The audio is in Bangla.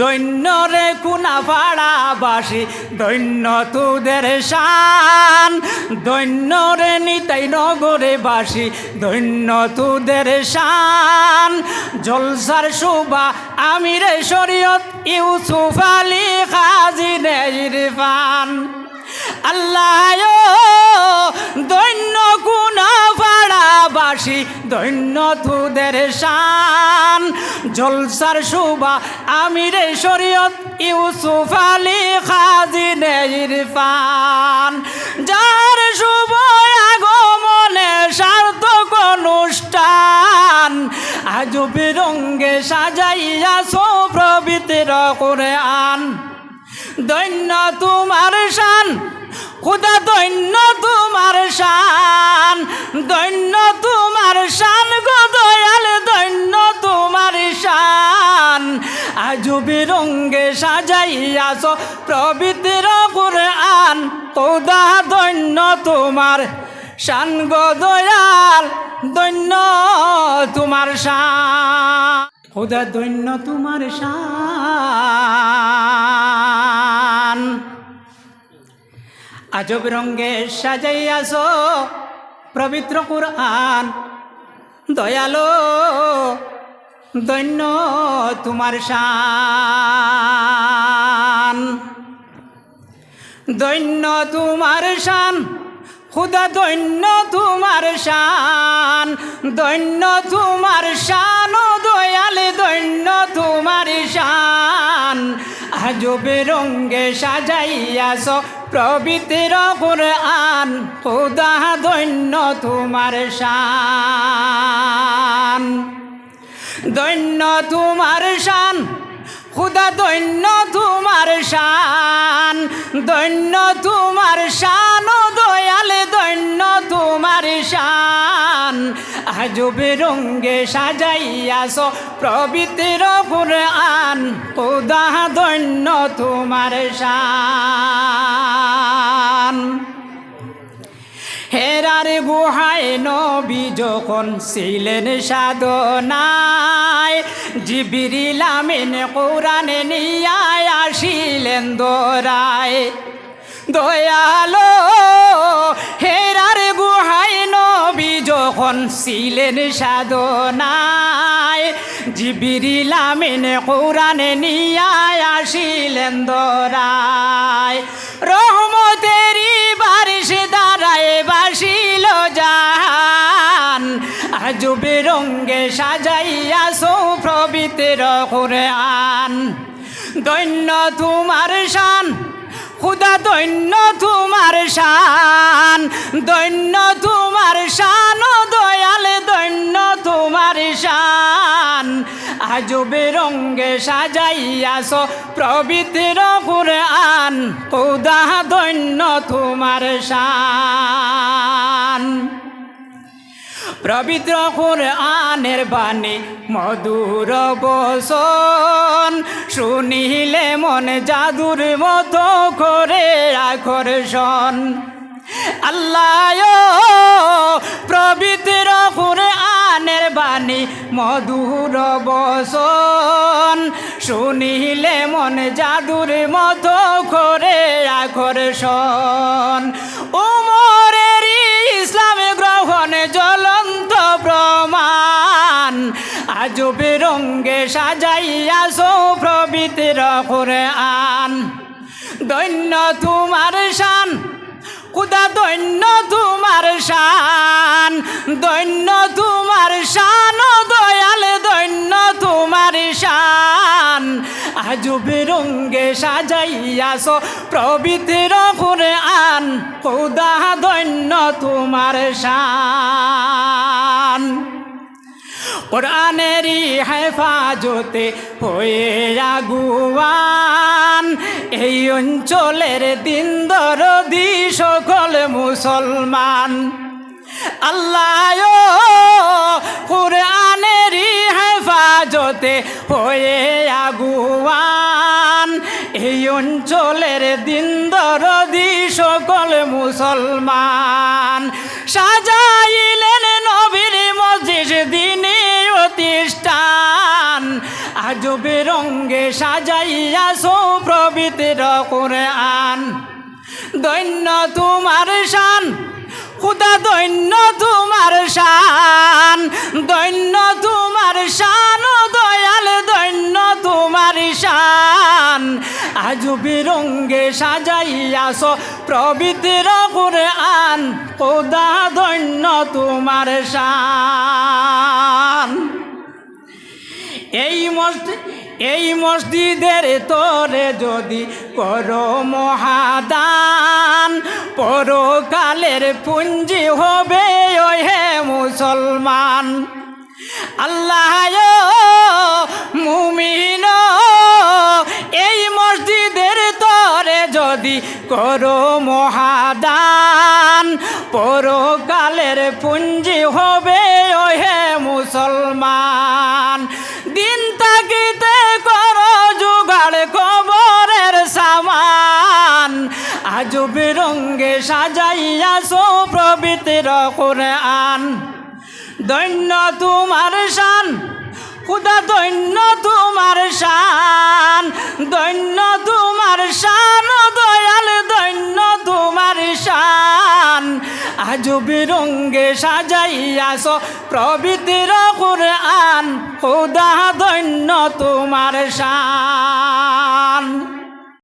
দৈন্য রে কুনা বাসি, দৈন্য তোদের শান। দৈন্য রে নিতাই নগরে বাসী, দৈন্য তোদের শান। জলসার শোভা আমিরে শরীয়ত ইউসুফ আলী খাজি নেইরফান আল্লাহ দৈন্য গুণা বাসি, দৈন্য তুদের শান। জলসার শোভা, আমিরে শরীয়ত, ইউসুফ আলী খাজি নেইরফান যার শুভ আগমনে সার্থক অনুষ্ঠান, আজ বিরঙ্গে সাজাইয়া সৌপ্রবৃতির করে আন দৈন্য তোমার শান, খুদা দৈন্য তোমার শান। বিরঙ্গে সাজাইয়াছ প্রবৃতির করে আন খুদা দৈন্য তোমার শান গো দয়াল, দৈন্য তোমার শান। দৈন্য তোমার শান। আজব রঙ্গে সাজাইয়াছ পবিত্র কুরআন, দয়ালো দৈন্য তোমার শান। দৈন্য তোমার শান, খুদা দৈন্য তোমার শান। দৈন্য তোমার শান ও দয়ালে দৈন্য তোমার শান। আজবে রঙ্গে সাজাইয়াছ প্রবৃতির আন খুদা দৈন্য তোমার শান। দৈন্য তোমার শান, খুদা দৈন্য তোমার শান, দৈন্য তোমার শান, ও দয়ালে দৈন্য তোমার শান। আজবে রঙ্গে সাজাইয়াছ প্রবৃতির আন খুদা দৈন্য তোমার শান। হেরার গুহায় নবী যখন ছিলেন সাধনায় জিবিরিল আমিন কোরআনে নিয়ায় আসিলেন দোরায়। দয়ালো হেরার গুহায় নবী যখন ছিলেন সাধনায়, জিবিরিল আমিন কোরআনে নিয়ায় আসিলেন দোরায়। রহমতেরি বারিশ দাঁড়ায় বাসিল জাহান, আজবে রঙ্গে সাজাইয়া সৌপ্রবৃতির করে আন দৈন্য তোমার শান, খুদা দৈন্য তোমার শান, দৈন্য তোমার শান ও দয়ালে দৈন্য তোমার শান। আজবে রঙ্গে সাজাইয়াছ প্রবৃতির আন খুদা দৈন্য তোমার শান। পবিত্র আনের বাণী মধুর বসন। শুনিলে মনে জাদুর মতো করে আকর্ষণ আল্লাহ, পবিত্র আনের বাণী মধুর বসন। শুনিলে মনে জাদুর মতো করে আকর্ষণ আজবে রঙ্গে সাজাইয়া সৌপ্রবৃতির করে আন দৈন্য তোমার শান, খুদা দৈন্য তোমার শান, দৈন্য তোমার শান দয়াল দৈন্য তোমার শান। আজবে রঙ্গে সাজাইয়াছ প্রবৃতির করে আন খুদা দৈন্য তোমার শান। কোরআনেরই হেফাজতে হয়ে আগুয়ান। এই অঞ্চলের দিন দরদি সকল মুসলমান। আল্লাহ কোরআনেরই হেফাজতে হয়ে আগুয়ান। এই অঞ্চলের দিন দরদি সকল মুসলমান। তোমার শান, খুদা দৈন্য তোমার শান, দৈন্য তোমার শান দয়াল দৈন্য তোমার শান। আজ বিরঙ্গে সাজাইয়াছ প্রবৃতির করে আন খুদা দৈন্য তোমার শান। এই মসজিদ এই মসজিদের তোরে যদি করো মহাদান পরকালের পুঞ্জি হবে ওই হে মুসলমান। আল্লাহ মুমিন এই মসজিদের তরে যদি করো মহাদান, পরকালের পুঞ্জি হবে ও হে মুসলমান। দিন সাজাইয়াছ প্রবৃতির করে আন দৈন্য তোমার শান, খুদা দৈন্য তোমার শান। দৈন্য তোমার শান দয়াল দৈন্য তোমার শান। আজ বিরঙ্গে সাজাইয়াছ প্রবৃতির আন খুদা দৈন্য তোমার শান।